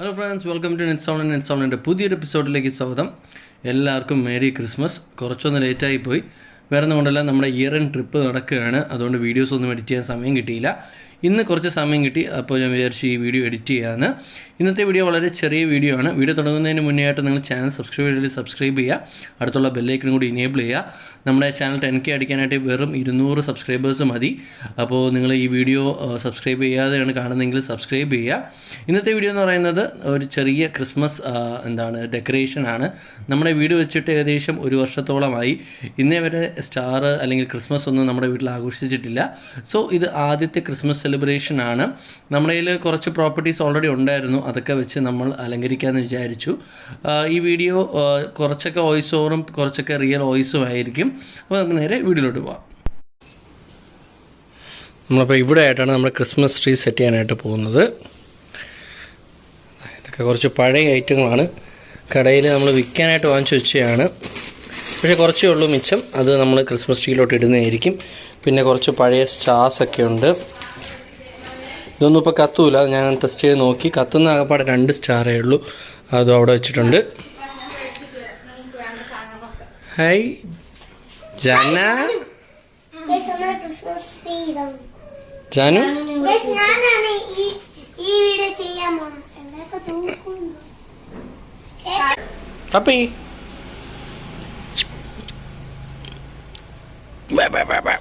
Hello friends welcome to net സൗണ്ടിന്റെ പുതിയൊരു എപ്പിസോഡിലേക്ക് സ്വാഗതം. എല്ലാവർക്കും മേരി ക്രിസ്മസ്. കുറച്ചൊന്ന് ലേറ്റായി പോയി. വേറെ കൊണ്ടല്ല നമ്മുടെ ഇയർ എൻഡ് ട്രിപ്പ് നടക്കുകയാണ്. അതുകൊണ്ട് വീഡിയോസ് ഒന്നും എഡിറ്റ് ചെയ്യാൻ സമയം കിട്ടിയില്ല. ഇന്ന് കുറച്ച് സമയം കിട്ടി അപ്പോൾ ഞാൻ വിചാരിച്ചു ഈ വീഡിയോ എഡിറ്റ് ചെയ്യാമെന്ന് ഇന്നത്തെ വീഡിയോ വളരെ ചെറിയ വീഡിയോ ആണ്. വീഡിയോ തുടങ്ങുന്നതിന് മുന്നേ ആയിട്ട് നിങ്ങൾ ചാനൽ സബ്സ്ക്രൈബ് ചെയ്തിട്ട് സബ്സ്ക്രൈബ് ചെയ്യുക. അടുത്തുള്ള ബെല്ലൈക്കനും കൂടി ഇനേബിൾ ചെയ്യുക. നമ്മുടെ ചാനൽ ടെൻ കെ അടിക്കാനായിട്ട് വെറും ഇരുന്നൂറ് സബ്സ്ക്രൈബേഴ്സ് മതി. അപ്പോൾ നിങ്ങൾ ഈ വീഡിയോ സബ്സ്ക്രൈബ് ചെയ്യാതെയാണ് കാണുന്നതെങ്കിൽ സബ്സ്ക്രൈബ് ചെയ്യുക. ഇന്നത്തെ വീഡിയോ എന്ന് പറയുന്നത് ഒരു ചെറിയ ക്രിസ്മസ് എന്താണ് ഡെക്കറേഷൻ ആണ്. നമ്മുടെ വീട് വെച്ചിട്ട് ഏകദേശം ഒരു വർഷത്തോളമായി. ഇന്നേ വരെ സ്റ്റാർ അല്ലെങ്കിൽ ക്രിസ്മസ് ഒന്നും നമ്മുടെ വീട്ടിൽ ആഘോഷിച്ചിട്ടില്ല. സോ ഇത് ആദ്യത്തെ ക്രിസ്മസ് സെലിബ്രേഷൻ ആണ്. നമ്മുടെ കയ്യിൽ കുറച്ച് പ്രോപ്പർട്ടീസ് ഓൾറെഡി ഉണ്ടായിരുന്നു. അതൊക്കെ വെച്ച് നമ്മൾ അലങ്കരിക്കാമെന്ന് വിചാരിച്ചു. ഈ വീഡിയോ കുറച്ചൊക്കെ വോയിസ് ഓവറും കുറച്ചൊക്കെ റിയൽ വോയിസും ആയിരിക്കും. അപ്പോൾ നമുക്ക് നേരെ വീഡിയോയിലോട്ട് പോവാം. നമ്മളിപ്പോൾ ഇവിടെ ആയിട്ടാണ് നമ്മൾ ക്രിസ്മസ് ട്രീ സെറ്റ് ചെയ്യാനായിട്ട് പോകുന്നത്. ഇതൊക്കെ കുറച്ച് പഴയ ഐറ്റങ്ങളാണ് കടയിൽ നമ്മൾ വിൽക്കാനായിട്ട് വാങ്ങിച്ചു വെച്ചതാണ് പക്ഷേ കുറച്ചേ ഉള്ളൂ മിച്ചം. അത് നമ്മൾ ക്രിസ്മസ് ട്രീയിലോട്ട് ഇടുന്നതായിരിക്കും. പിന്നെ കുറച്ച് പഴയ സ്റ്റാർസ് ഒക്കെ ഉണ്ട്. ഇതൊന്നും ഇപ്പോൾ കത്തൂല. ഞാൻ ടെസ്റ്റ് ചെയ്ത് നോക്കി. കത്തുന്ന ആകപ്പാടെ രണ്ട് സ്റ്റാറേ ഉള്ളൂ. അതും അവിടെ വെച്ചിട്ടുണ്ട്. ഹായ് ജന Janu puppy bye bye bye bye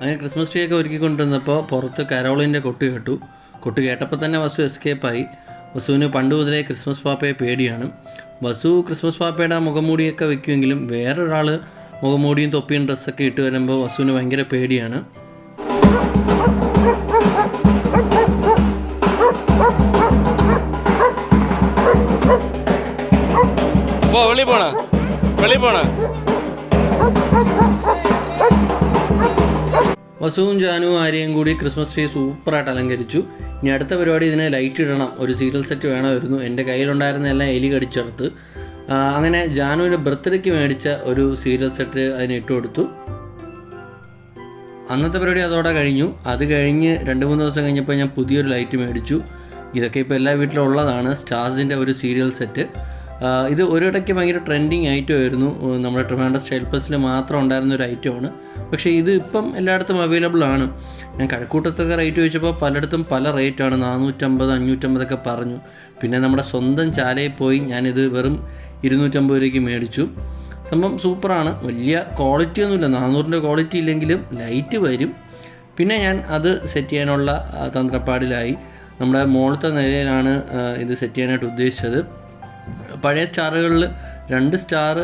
അങ്ങനെ ക്രിസ്മസ് ട്രീ ഒക്കെ ഒരുക്കി കൊണ്ടുവന്നപ്പോൾ പുറത്ത് കരോളിന്റെ കൊട്ട് കേട്ടു. കൊട്ട് കേട്ടപ്പോൾ തന്നെ വസു എസ്കേപ്പായി. വസുവിന് പണ്ട് മുതലേ ക്രിസ്മസ് പാപ്പയെ പേടിയാണ്. വസു ക്രിസ്മസ് പാപ്പയുടെ മുഖംമൂടിയൊക്കെ വെക്കുമെങ്കിലും വേറൊരാൾ മുഖംമൂടിയും തൊപ്പിയും ഡ്രസ്സൊക്കെ ഇട്ട് വരുമ്പോൾ വസുവിന് ഭയങ്കര പേടിയാണ്. വെളി പോണ. വെളി പോണ. വസുവും ജാനുവും ആര്യയും കൂടി ക്രിസ്മസ് ട്രീ സൂപ്പറായിട്ട് അലങ്കരിച്ചു. ഇനി അടുത്ത പരിപാടി ഇതിനെ ലൈറ്റ് ഇടണം. ഒരു സീരിയൽ സെറ്റ് വേണമായിരുന്നു. എന്റെ കയ്യിലുണ്ടായിരുന്ന എല്ലാം എലി കടിച്ചെടുത്ത് അങ്ങനെ ജാനുവിന്റെ ബർത്ത്ഡേക്ക് മേടിച്ച ഒരു സീരിയൽ സെറ്റ് അതിന് ഇട്ട് കൊടുത്തു. അന്നത്തെ പരിപാടി അതോടെ കഴിഞ്ഞു. അത് കഴിഞ്ഞ് രണ്ട് മൂന്ന് ദിവസം കഴിഞ്ഞപ്പോൾ ഞാൻ പുതിയൊരു ലൈറ്റ് മേടിച്ചു. ഇതൊക്കെ ഇപ്പോൾ എല്ലാ വീട്ടിലും ഉള്ളതാണ്. സ്റ്റാർസിന്റെ ഒരു സീരിയൽ സെറ്റ് ഇത് ഒരിടയ്ക്ക് ഭയങ്കര ട്രെൻഡിങ് ഐറ്റം ആയിരുന്നു നമ്മുടെ ട്രിവാൻഡ്രം സ്റ്റൈൽ മാത്രം ഉണ്ടായിരുന്ന ഒരു ഐറ്റമാണ് പക്ഷേ ഇത് ഇപ്പം എല്ലായിടത്തും അവൈലബിൾ ആണ്. ഞാൻ കഴക്കൂട്ടത്തൊക്കെ റേറ്റ് ചോദിച്ചപ്പോൾ പലയിടത്തും പല റേറ്റാണ് നാനൂറ്റമ്പത് അഞ്ഞൂറ്റമ്പതൊക്കെ പറഞ്ഞു. പിന്നെ നമ്മുടെ സ്വന്തം ചാലയിൽ പോയി ഞാനിത് വെറും ഇരുന്നൂറ്റമ്പത് രൂപയ്ക്ക് മേടിച്ചു. സംഭവം സൂപ്പറാണ് വലിയ ക്വാളിറ്റി ഒന്നുമില്ല. നാനൂറിന്റെ ക്വാളിറ്റി ഇല്ലെങ്കിലും ലൈറ്റ് വരും. പിന്നെ ഞാൻ അത് സെറ്റ് ചെയ്യാനുള്ള തന്ത്രപ്പാടിലായി. നമ്മുടെ മുകളിലത്തെ നിലയിലാണ് ഇത് സെറ്റ് ചെയ്യാനായിട്ട് ഉദ്ദേശിച്ചത്. പഴയ സ്റ്റാറുകളിൽ രണ്ട് സ്റ്റാർ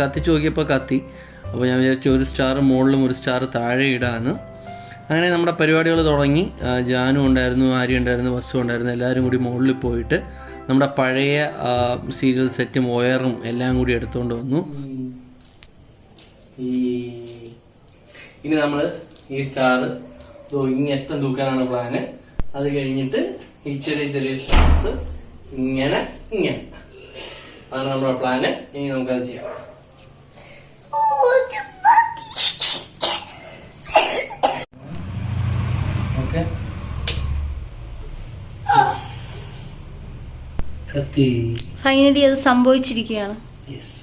കത്തിച്ച് നോക്കിയപ്പോൾ കത്തി. അപ്പോൾ ഞാൻ വിചാരിച്ചു ഒരു സ്റ്റാർ മുകളിലും ഒരു സ്റ്റാർ താഴെ ഇടാമെന്ന് അങ്ങനെ നമ്മുടെ പരിപാടികൾ തുടങ്ങി. ജാനു ഉണ്ടായിരുന്നു ആര്യ ഉണ്ടായിരുന്നു വസ്തു ഉണ്ടായിരുന്നു. എല്ലാവരും കൂടി മുകളിൽ പോയിട്ട് നമ്മുടെ പഴയ സീരിയൽ സെറ്റും ഒയറും എല്ലാം കൂടി എടുത്തുകൊണ്ട് വന്നു. ഇനി നമ്മൾ ഈ സ്റ്റാർ ഇങ്ങെത്തം തൂക്കാനാണ് പ്ലാന്. അത് കഴിഞ്ഞിട്ട് ഈ ചെറിയ ചെറിയ സ്റ്റാർസ് ഇങ്ങനെ ഇങ്ങനെ. അതാണ് നമ്മുടെ പ്ലാന് ഇനി നമുക്കത് ചെയ്യാം. ഓക്കെ ഫൈനലി അത് സംഭവിച്ചിരിക്കുകയാണ്. യെസ്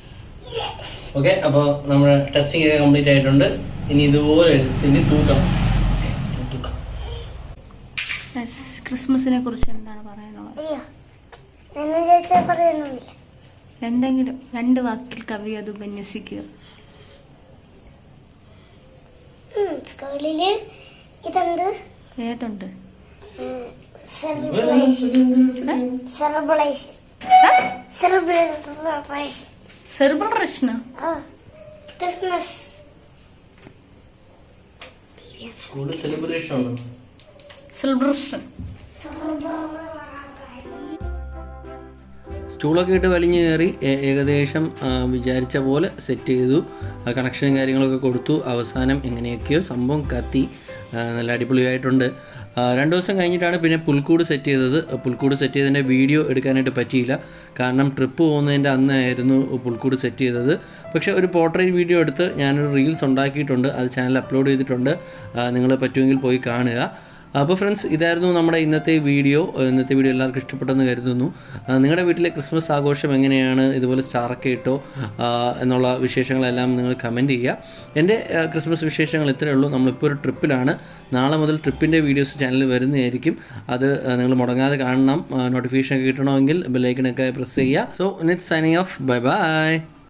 ഓക്കെ അപ്പോൾ നമ്മുടെ ടെസ്റ്റിംഗ് ഒക്കെ കംപ്ലീറ്റ് ആയിട്ടുണ്ട്. ഇനി ഇതുപോലെ എഴുത്തിന്റെ തൂക്കം. തൂക്കാം. ക്രിസ്മസിനെ കുറിച്ച് എന്താണ് പറയാനുള്ളത്? എന്തെങ്കിലും രണ്ട് വാക്കിൽ കവി അത് ഉപന്യസിക്കുക. സ്കൂളിൽ ഏതുണ്ട്? സെർബൽ പ്രശ്ന ആ ക്രിസ്മസ് സ്കൂളിൽ സെലിബ്രേഷൻ സെലിബ്രേഷൻ സ്റ്റൂളൊക്കെ ഇട്ട് വലിഞ്ഞു കയറി ഏകദേശം വിചാരിച്ച പോലെ സെറ്റ് ചെയ്തു. കണക്ഷനും കാര്യങ്ങളൊക്കെ കൊടുത്തു. അവസാനം എങ്ങനെയൊക്കെയോ സംഭവം കത്തി. നല്ല അടിപൊളിയായിട്ടുണ്ട്. രണ്ട് ദിവസം കഴിഞ്ഞിട്ടാണ് പിന്നെ പുൽക്കൂട് സെറ്റ് ചെയ്തത്. പുൽക്കൂട് സെറ്റ് ചെയ്തതിന്റെ വീഡിയോ എടുക്കാനായിട്ട് പറ്റിയില്ല. കാരണം ട്രിപ്പ് പോകുന്നതിന്റെ അന്നായിരുന്നു പുൽക്കൂട് സെറ്റ് ചെയ്തത്. പക്ഷേ ഒരു പോർട്രേറ്റ് വീഡിയോ എടുത്ത് ഞാനൊരു റീൽസ് ഉണ്ടാക്കിയിട്ടുണ്ട്. അത് ചാനൽ അപ്ലോഡ് ചെയ്തിട്ടുണ്ട്. നിങ്ങൾ പറ്റുമെങ്കിൽ പോയി കാണുക. അപ്പോൾ ഫ്രണ്ട്സ് ഇതായിരുന്നു നമ്മുടെ ഇന്നത്തെ വീഡിയോ ഇന്നത്തെ വീഡിയോ എല്ലാവർക്കും ഇഷ്ടപ്പെട്ടെന്ന് കരുതുന്നു. നിങ്ങളുടെ വീട്ടിലെ ക്രിസ്മസ് ആഘോഷം എങ്ങനെയാണ്? ഇതുപോലെ സ്റ്റാറൊക്കെ ഇട്ടോ? എന്നുള്ള വിശേഷങ്ങളെല്ലാം നിങ്ങൾ കമന്റ് ചെയ്യുക. എന്റെ ക്രിസ്മസ് വിശേഷങ്ങൾ ഇത്രയേ ഉള്ളൂ. നമ്മളിപ്പോൾ ഒരു ട്രിപ്പിലാണ് നാളെ മുതൽ ട്രിപ്പിന്റെ വീഡിയോസ് ചാനലിൽ വരുന്നതായിരിക്കും. അത് നിങ്ങൾ മുടങ്ങാതെ കാണണം. നോട്ടിഫിക്കേഷൻ കിട്ടണമെങ്കിൽ ബെല്ലൈക്കണൊക്കെ പ്രസ് ചെയ്യുക. So net signing off bye bye